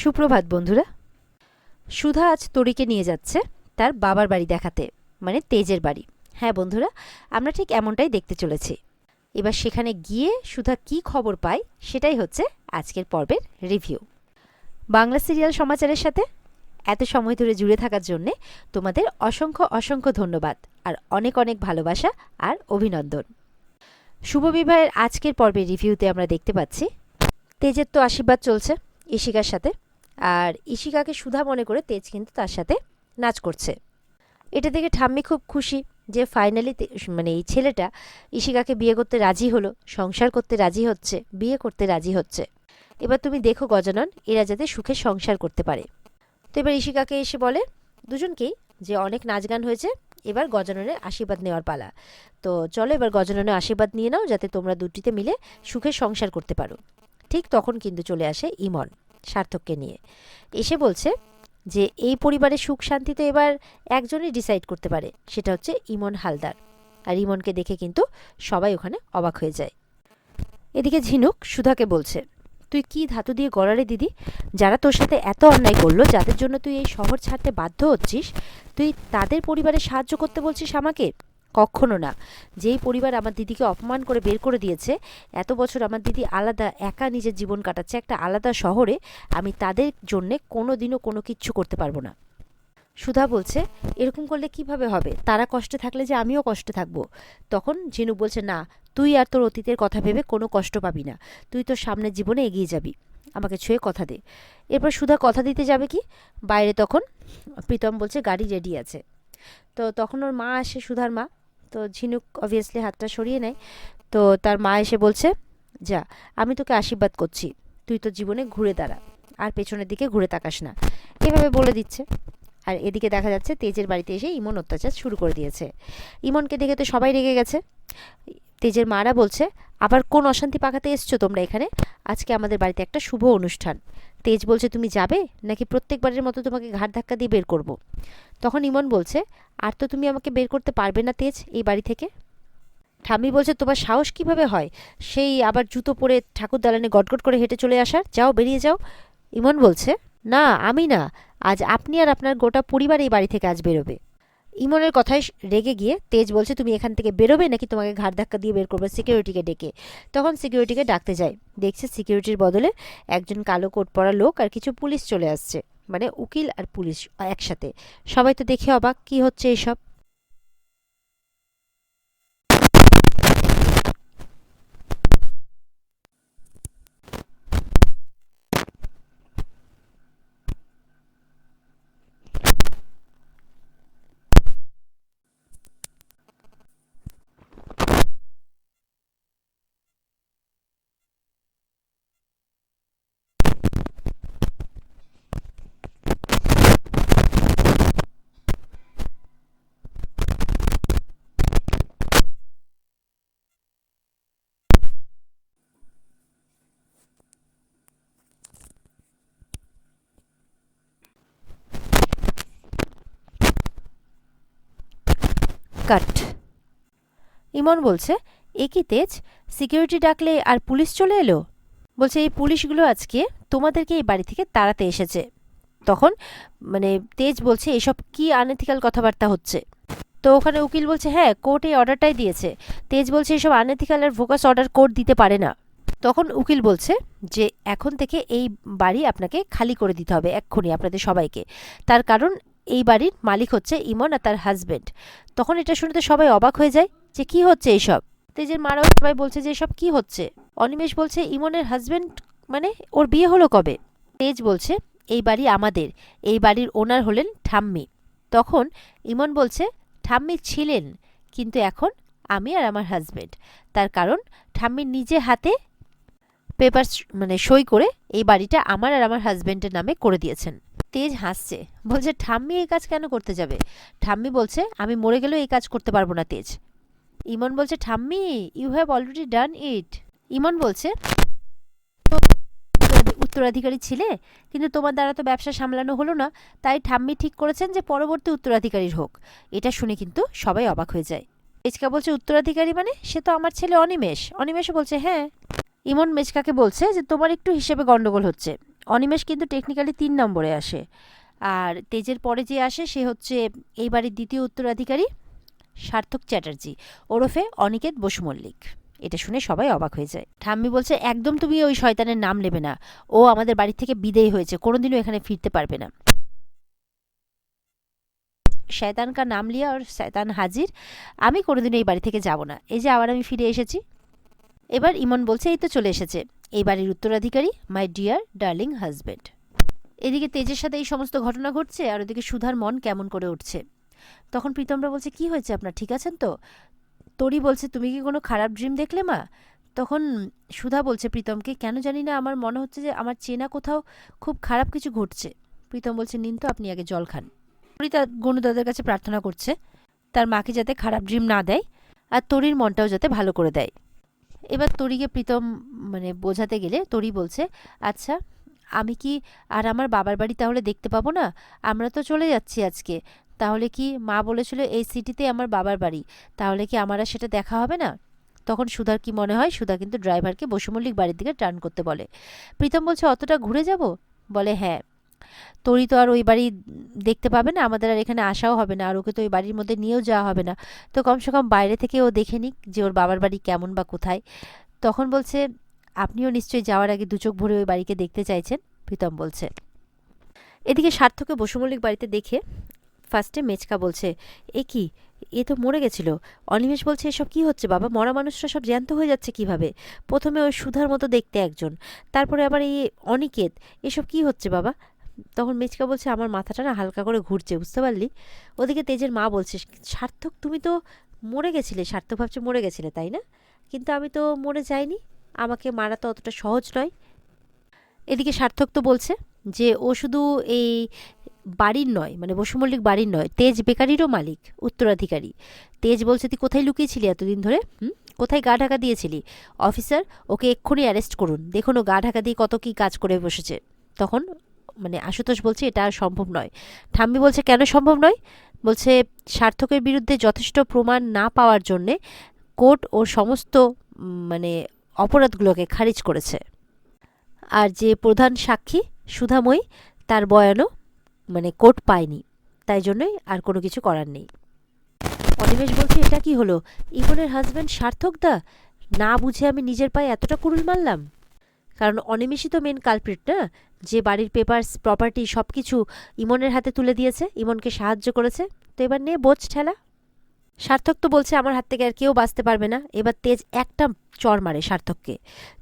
সুপ্রভাত, বন্ধুরা। সুধা আজ তরিকে নিয়ে যাচ্ছে তার বাবার বাড়ি দেখাতে মানে তেজের বাড়ি। হ্যাঁ বন্ধুরা, আমরা ঠিক এমনটাই দেখতে চলেছি। এবার সেখানে গিয়ে সুধা কি খবর পায় সেটাই হচ্ছে আজকের পর্বের রিভিউ বাংলা সিরিয়াল সমাচারের সাথে এত সময় ধরে জুড়ে থাকার জন্যে তোমাদের অসংখ্য অসংখ্য ধন্যবাদ আর অনেক অনেক ভালোবাসা আর অভিনন্দন। শুভ বিবাহের আজকের পর্বের রিভিউতে আমরা দেখতে পাচ্ছি, তেজের তো আশীর্বাদ চলছে, ইশিকার সাথে। আর ইশিকাকে সুধা মনে করে তেজ কিন্তু তার সাথে নাচ করছে। এটা দেখে ঠাম্মি খুব খুশি যে ফাইনালি মানে এই ছেলেটা ইশিকাকে বিয়ে করতে রাজি হলো, সংসার করতে রাজি হচ্ছে, বিয়ে করতে রাজি হচ্ছে। এবার তুমি দেখো গজানন, এরা যাতে সুখে সংসার করতে পারে। তো এবার ইশিকাকে এসে বলে, দুজনকেই যে অনেক নাচ গান হয়েছে, এবার গজাননের আশীর্বাদ নেওয়ার পালা। তো চলো এবার গজাননের আশীর্বাদ নিয়ে নাও, যাতে তোমরা দুটিতে মিলে সুখে সংসার করতে পারো। ঠিক তখন কিন্তু চলে আসে ইমন। সার্থককে নিয়ে। এসে বলছে যে, এই পরিবারের সুখ শান্তি তো এবার একজনই ডিসাইড করতে পারে, সেটা হচ্ছে ইমন হালদার। আর ইমনকে দেখে কিন্তু সবাই ওখানে অবাক হয়ে যায়। এদিকে ঝিনুক সুধাকে বলছে, তুই কি ধাতু দিয়ে গড়ারে দিদি? যারা তোর সাথে এত অন্যায় করল, যাদের জন্য তুই এই শহর ছাড়তে বাধ্য হচ্ছিস, তুই তাদের পরিবারে সাহায্য করতে বলছিস আমাকে? কখনো না। যেই পরিবার আমার দিদিকে অপমান করে বের করে দিয়েছে, এত বছর আমার দিদি আলাদা, একা নিজের জীবন কাটাচ্ছে একটা আলাদা শহরে, আমি তাদের জন্যে কোনো দিনও কোনো কিচ্ছু করতে পারব না। সুধা বলছে, এরকম করলে কীভাবে হবে? তারা কষ্টে থাকলে যে আমিও কষ্টে থাকব। তখন ঝিনুক বলছে, না, তুই আর তোর অতীতের কথা ভেবে কোনো কষ্ট পাবি না। তুই তোর সামনের জীবনে এগিয়ে যাবি। আমাকে ছুঁয়ে কথা দে। এরপর সুধা কথা দিতে যাবে কি? বাইরে তখন প্রীতম বলছে, গাড়ি রেডি আছে। তো তখন ওর মা আসে সুধার মা। তো ঝিনুক অবভিয়াসলি হাতটা সরিয়ে নেয়। তো তার মা এসে বলছে, যা, আমি তোকে আশীর্বাদ করছি। তুই তো জীবনে ঘুরে দাঁড়া, আর পেছনের দিকে ঘুরে তাকাস না। এভাবে বলে দিচ্ছে। আর এদিকে দেখা যাচ্ছে তেজের বাড়িতে এসে ইমন অত্যাচার শুরু করে দিয়েছে। ইমনকে দেখে তো সবাই রেগে গেছে। তেজের মারা বলছে, আবার কোন অশান্তি পাকাতে এসছো তোমরা এখানে? আজকে আমাদের বাড়িতে একটা শুভ অনুষ্ঠান। তেজ বলছে, তুমি যাবে? নাকি প্রত্যেকবারের মতো তোমাকে ঘাট ধাক্কা দিয়ে বের করব। তখন ইমন বলছে, আর তো তুমি আমাকে বের করতে পারবে না তেজ এই বাড়ি থেকে? ঠাম্মি বলছে, তোমার সাহস কীভাবে হয়? সেই আবার জুতো পরে ঠাকুর দালানে গটগট করে হেঁটে চলে আসার? যাও, বেরিয়ে যাও। ইমন বলছে, না, আমি না। আজ আপনি আর আপনার গোটা পরিবার এই বাড়ি থেকে আজ বেরোবে। ইমনের কথায় রেগে গিয়ে তেজ বলছে, তুমি এখান থেকে বেরোবে নাকি তোমাকে ঘাট ধাক্কা দিয়ে বের করবে সিকিউরিটিকে ডেকে? তখন সিকিউরিটিকে ডাকতে যায়। দেখছে সিকিউরিটির বদলে একজন কালো কোট পরা লোক আর কিছু পুলিশ চলে আসছে। মানে উকিল আর পুলিশ একসাথে। সবাই তো দেখে অবাক, কি হচ্ছে এসব? কাট। ইমন বলছে, এ কি তেজ? সিকিউরিটি ডাকলে আর পুলিশ চলে এলো? বলছে, এই পুলিশগুলো আজকে তোমাদেরকে এই বাড়ি থেকে তাড়াতে এসেছে। তখন মানে তেজ বলছে, এসব কি আনএথিক্যাল কথাবার্তা হচ্ছে? তো ওখানে উকিল বলছে হ্যাঁ কোর্ট এই অর্ডারটাই দিয়েছে। তেজ বলছে, এসব আনএথিক্যাল আর ফোকাস অর্ডার কোর্ট দিতে পারে না। তখন উকিল বলছে, যে এখন থেকে এই বাড়ি আপনাকে খালি করে দিতে হবে, এক্ষুনি আপনাদের সবাইকে। তার কারণ এই বাড়ির মালিক হচ্ছে ইমন আর তার হাজব্যান্ড তখন এটা শুনে তো সবাই অবাক হয়ে যায় যে কি হচ্ছে এইসব তেজের মারাও সবাই বলছে যে এসব কি হচ্ছে? অনিমেষ বলছে, ইমনের হাজব্যান্ড মানে ওর বিয়ে হলো কবে? তেজ বলছে, এই বাড়ি আমাদের, এই বাড়ির ওনার হলেন ঠাম্মি। তখন ইমন বলছে, ঠাম্মি ছিলেন, কিন্তু এখন আমি আর আমার হাজব্যান্ড তার কারণ, ঠাম্মি নিজে হাতে পেপার মানে সই করে এই বাড়িটা আমার আর আমার হাজব্যান্ডের নামে করে দিয়েছেন। তেজ হাসছে। বলছে, ঠাম্মি এই কাজ কেন করতে যাবে? ঠাম্মি বলছে, আমি মরে গেলেও এই কাজ করতে পারব না, তেজ। ইমন বলছে, ঠাম্মি you have already done it Imon বলছে উত্তরাধিকারী ছিলে, কিন্তু তোমার দ্বারা তো ব্যবসা সামলানো হলো না, তাই ঠাম্মি ঠিক করেছেন যে পরবর্তী উত্তরাধিকারীর হোক। এটা শুনে কিন্তু সবাই অবাক হয়ে যায়। তেজকা বলছে, উত্তরাধিকারী মানে? সে তো আমার ছেলে অনিমেষ। অনিমেষও বলছে হ্যাঁ। ইমন মেজকাকে বলছে যে, তোমার একটু হিসেবে গণ্ডগোল হচ্ছে। অনিমেষ কিন্তু টেকনিক্যালি তিন নম্বরে আসে। আর তেজের পরে যে আসে, সে হচ্ছে এই বাড়ির দ্বিতীয় উত্তরাধিকারী সার্থক চ্যাটার্জি, ওরফে অনিকেত বসু মল্লিক। এটা শুনে সবাই অবাক হয়ে যায়। ঠাম্মি বলছে, একদম তুমি ওই শয়তানের নাম নেবে না। ও আমাদের বাড়ি থেকে বিদেয় হয়েছে, কোনোদিনও এখানে ফিরতে পারবে না। শয়তান কা নাম লিয়া আর শয়তান হাজির, আমি কোনোদিনও এই বাড়ি থেকে যাব না। এই যে আবার আমি ফিরে এসেছি। এবার ইমন বলছে, এই তো চলে এসেছে। এই বাড়ির উত্তরাধিকারী মাই ডিয়ার ডার্লিং হাজব্যান্ড এদিকে তেজের সাথে এই সমস্ত ঘটনা ঘটছে আর ওদিকে সুধার মন কেমন করে উঠছে। তখন প্রীতমরা বলছে, কি হয়েছে আপনার? ঠিক আছেন তো? তরি বলছে, তুমি কি কোনো খারাপ ড্রিম দেখলে মা? তখন সুধা বলছে প্রীতমকে, কেন জানি না, আমার মনে হচ্ছে যে আমার চেনা কোথাও খুব খারাপ কিছু ঘটছে। প্রীতম বলছে, নিন তো, আপনি আগে জল খান। তরি তার গণুদাদের কাছে প্রার্থনা করছে, তার মাকে যাতে খারাপ ড্রিম না দেয় আর তরির মনটাও যাতে ভালো করে দেয়। এবার তরিকে প্রীতম মানে বোঝাতে গেলে তরি বলছে আচ্ছা আমি কি আর আমার বাবার বাড়ি তাহলে দেখতে পাবো না? আমরা তো চলে যাচ্ছি আজকে। তাহলে কি মা বলেছিল এই সিটিতে আমার বাবার বাড়ি? তাহলে কি আমার আর সেটা দেখা হবে না? তখন সুধার কি মনে হয়? সুধা কিন্তু ড্রাইভারকে বসুমল্লিক বাড়ির দিকে টার্ন করতে বলে। প্রীতম বলছে, অতটা ঘুরে যাব? বলে হ্যাঁ। তোরই তো আর ওই বাড়ি দেখতে পাবে না, আমাদের আর এখানে আসাও হবে না, আর ওকে তো ওই বাড়ির মধ্যে নিয়েও যাওয়া হবে না। তো কমসে কম বাইরে থেকে ও দেখে নিক যে ওর বাবার বাড়ি কেমন বা কোথায়। তখন বলছে, আপনিও নিশ্চয়ই যাওয়ার আগে দুচোখ ভরে ওই বাড়িকে দেখতে চাইছেন? প্রীতম বলছে। এদিকে সার্থকে বসুমল্লিক বাড়িতে দেখে ফার্স্টে মেচকা বলছে, এ কি? এ তো মরে গেছিল। অনিমেষ বলছে, এসব কি হচ্ছে বাবা? মরা মানুষরা সব জ্যান্ত হয়ে যাচ্ছে কীভাবে? প্রথমে ওই সুধার মতো দেখতে একজন, তারপরে আবার এই অনিকেত, এসব কি হচ্ছে বাবা? তখন মেচকা বলছে, আমার মাথাটা না হালকা করে ঘুরছে, বুঝতে পারলি? ওদিকে তেজের মা বলছে, সার্থক, তুমি তো মরে গেছিলে, সার্থক ভাবছে মরে গেছিলে, তাই না? কিন্তু আমি তো মরে যাইনি, আমাকে মারা তো অতটা সহজ নয়। এদিকে সার্থক তো বলছে যে, ও শুধু এই বাড়ির নয় মানে বসুমল্লিক বাড়ির নয়, তেজ বেকারিরও মালিক, উত্তরাধিকারী। তেজ বলছে, তুই কোথায় লুকিয়েছিলি এতদিন ধরে? হুম? কোথায় গা ঢাকা দিয়েছিলি? অফিসার, ওকে এক্ষুনি অ্যারেস্ট করুন। দেখুন ও গা ঢাকা দিয়ে কত কী কাজ করে বসেছে। তখন মানে আশুতোষ বলছে এটা সম্ভব নয়। ঠাম্মি বলছে, কেন সম্ভব নয়? বলছে, সার্থকের বিরুদ্ধে যথেষ্ট প্রমাণ না পাওয়ার জন্যে কোর্ট ওর সমস্ত মানে অপরাধগুলোকে খারিজ করেছে। আর যে প্রধান সাক্ষী, সুধাময়ী, তার বয়ানও মানে কোর্ট পায়নি। তাই জন্যই আর কোনো কিছু করার নেই। অনিমেষ বলছে, এটা কি হলো? ইমনের হাজব্যান্ড সার্থক দা? না বুঝে আমি নিজের পায়ে এতটা কুরুল মারলাম? কারণ অনিমেষই তো মেন কালপ্রিট না? যে বাড়ির পেপারস প্রপার্টি সব কিছু ইমনের হাতে তুলে দিয়েছে, ইমনকে সাহায্য করেছে। তো এবার নে বোঝ ঠেলা। সার্থক তো বলছে, আমার হাত থেকে আর কেউ বাঁচতে পারবে না। এবার তেজ একটা চর মারে সার্থককে।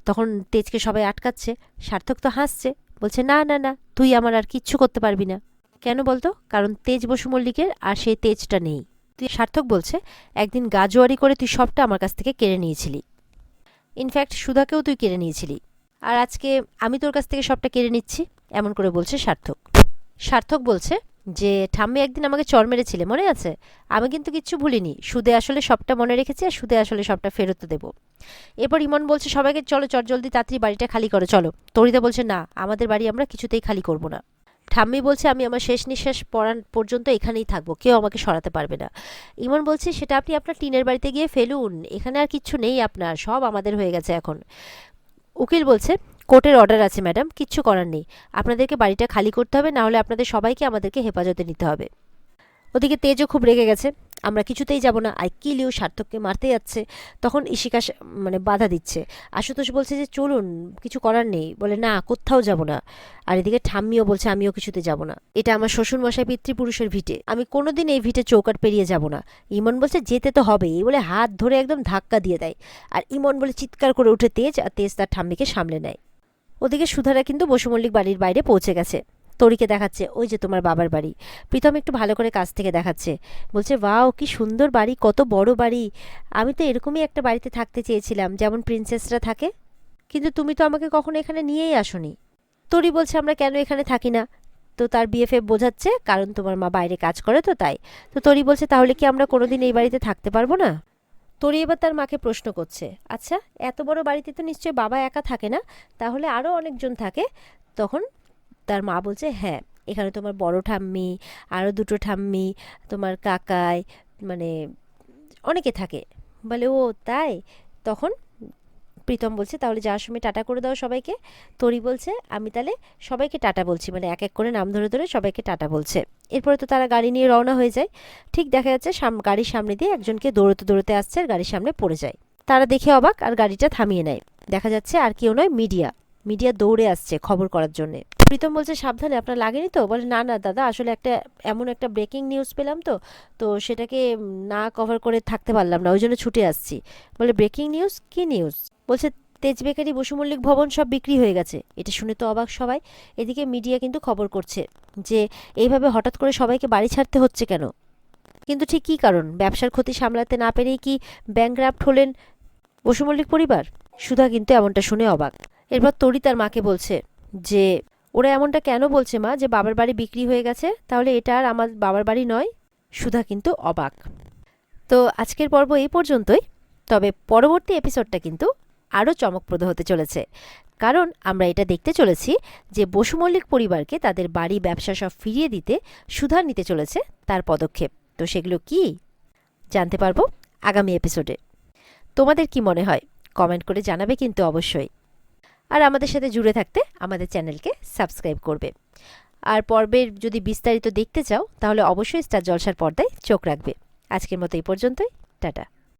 তখন তেজকে সবাই আটকাচ্ছে। সার্থক তো হাসছে, বলছে, না না না, তুই আমার আর কিচ্ছু করতে পারবি না। কেন বলতো? কারণ তেজ বসু মল্লিকের আর সেই তেজটা নেই। তুই, সার্থক বলছে, একদিন গাজোয়ারি করে তুই সবটা আমার কাছ থেকে কেড়ে নিয়েছিলি। ইনফ্যাক্ট সুধাকেও তুই কেড়ে নিয়েছিলি। আর আজকে আমি তোর কাছ থেকে সবটা কেড়ে নিচ্ছি, এমন করে বলছে সার্থক। সার্থক বলছে যে, ঠাম্মি একদিন আমাকে চর মেরেছিলে, মনে আছে? আমি কিন্তু কিচ্ছু ভুলিনি। সুদে আসলে সবটা মনে রেখেছি আর সুদে আসলে সবটা ফেরত দেব। এরপর ইমন বলছে, সবাইকে চলো, চট জলদি, তাড়াতাড়ি বাড়িটা খালি করো, চলো। তরিদা বলছে, না, আমাদের বাড়ি আমরা কিছুতেই খালি করব না। ঠাম্মি বলছে, আমি আমার শেষ নিঃশ্বাস পড়ান পর্যন্ত এখানেই থাকব, কেউ আমাকে সরাতে পারবে না। ইমন বলছে, সেটা আপনি আপনার টিনের বাড়িতে গিয়ে ফেলুন, এখানে আর কিচ্ছু নেই আপনার, সব আমাদের হয়ে গেছে এখন। উকিল বলছে, কোর্টের অর্ডার আছে ম্যাডাম কিচ্ছু করার নেই। আপনাদেরকে বাড়িটা খালি করতে হবে, না হলে আপনাদের সবাইকে আমাদেরকে হেফাজতে নিতে হবে। ওদিকে তেজও খুব রেগে গেছে। আমরা কিছুতেই যাব না আই কিলিও সার্থককে মারতে যাচ্ছে, তখন ইশিকা মানে বাধা দিচ্ছে। আশুতোষ বলছে যে, চলুন, কিছু করার নেই। বলে, না, কোথাও যাব না। আর এদিকে ঠাম্মিও বলছে, আমিও কিছুতে যাব না। এটা আমার শ্বশুর মশাই পিতৃপুরুষের ভিটে। আমি কোনোদিন এই ভিটে চৌকাট পেরিয়ে যাব না। ইমন বলছে, যেতে তো হবে এই বলে হাত ধরে একদম ধাক্কা দিয়ে দেয়। আর ইমন বলে, চিৎকার করে উঠে তেজ, আর তেজ তার ঠাম্মিকে সামলে নেয়। ওদিকে সুধারা কিন্তু বসুমল্লিক বাড়ির বাইরে পৌঁছে গেছে। তরিকে দেখাচ্ছে, ওই যে তোমার বাবার বাড়ি। প্রীতম একটু ভালো করে কাছ থেকে দেখাচ্ছে। বলছে, ওয়াও, কি সুন্দর বাড়ি, কত বড় বাড়ি। আমি তো এরকমই একটা বাড়িতে থাকতে চেয়েছিলাম, যেমন প্রিন্সেসরা থাকে। কিন্তু তুমি তো আমাকে কখনো এখানে নিয়েই আসনি। তরি বলছে, আমরা কেন এখানে থাকি না? তো তার বিএফএফ বোঝাচ্ছে, কারণ তোমার মা বাইরে কাজ করে তো তাই। তো তরি বলছে, তাহলে কি আমরা কোনোদিন এই বাড়িতে থাকতে পারব না? তরি এবার তার মাকে প্রশ্ন করছে আচ্ছা এত বড় বাড়িতে তো নিশ্চয়ই বাবা একা থাকে না? তাহলে আরও অনেকজন থাকে। তখন তার মা বলছে হ্যাঁ এখানে তোমার বড় ঠাম্মি আরও দুটো ঠাম্মি, তোমার কাকাই মানে অনেকে থাকে। বলে, ও, তাই? তখন প্রীতম বলছে, তাহলে যাওয়ার সময় টাটা করে দাও সবাইকে। তরি বলছে, আমি তাহলে সবাইকে টাটা বলছি। মানে এক এক করে নাম ধরে ধরে সবাইকে টাটা বলছে। এরপরে তো তারা গাড়ি নিয়ে রওনা হয়ে যায়। ঠিক দেখা যাচ্ছে গাড়ির সামনে দিয়ে একজনকে দৌড়তে দৌড়তে আসছে আর গাড়ির সামনে পড়ে যায়। তারা দেখে অবাক, আর গাড়িটা থামিয়ে নেয়। দেখা যাচ্ছে, আর কেউ নয়, মিডিয়া। মিডিয়া দৌড়ে আসছে খবর করার জন্য। প্রীতম বলছে, সাবধানে, আপনার লাগেনি তো? বলে, না না, দাদা, আসলে একটা, এমন একটা ব্রেকিং নিউজ পেলাম তো তো সেটাকে না কভার করে থাকতে পারলাম না, ওই জন্য ছুটে আসছি। বলে ব্রেকিং নিউজ কি নিউজ বলছে তেজ বেকারি বসু ভবন সব বিক্রি হয়ে গেছে। এটা শুনে তো অবাক সবাই। এদিকে মিডিয়া কিন্তু খবর করছে যে, এইভাবে হঠাৎ করে সবাইকে বাড়ি ছাড়তে হচ্ছে কেন? কিন্তু ঠিক কী কারণ? ব্যবসার ক্ষতি সামলাতে না পেরেই কি ব্যাংক্রাফ্ট হলেন বসুমল্লিক পরিবার? সুধা কিন্তু এমনটা শুনে অবাক। এরপর তরি তার মাকে বলছে যে, ওরা এমনটা কেন বলছে মা যে বাবার বাড়ি বিক্রি হয়ে গেছে? তাহলে এটা আর আমার বাবার বাড়ি নয়? সুধা কিন্তু অবাক। তো আজকের পর্ব এই পর্যন্তই। তবে পরবর্তী এপিসোডটা কিন্তু আরও চমকপ্রদ হতে চলেছে। কারণ আমরা এটা দেখতে চলেছি যে বসু মল্লিক পরিবারকে তাদের বাড়ি, ব্যবসা সব ফিরিয়ে দিতে সুধা নিতে চলেছে তার পদক্ষেপ। তো সেগুলো কি জানতে পারব আগামী এপিসোডে তোমাদের কি মনে হয়? কমেন্ট করে জানাবে কিন্তু অবশ্যই। আর আমাদের সাথে জুড়ে থাকতে আমাদের চ্যানেলকে সাবস্ক্রাইব করবে। আর পর্বের যদি বিস্তারিত দেখতে চাও, তাহলে অবশ্যই স্টার জলসার পর্দায় চোখ রাখবে। আজকের মতো এই পর্যন্তই। টাটা।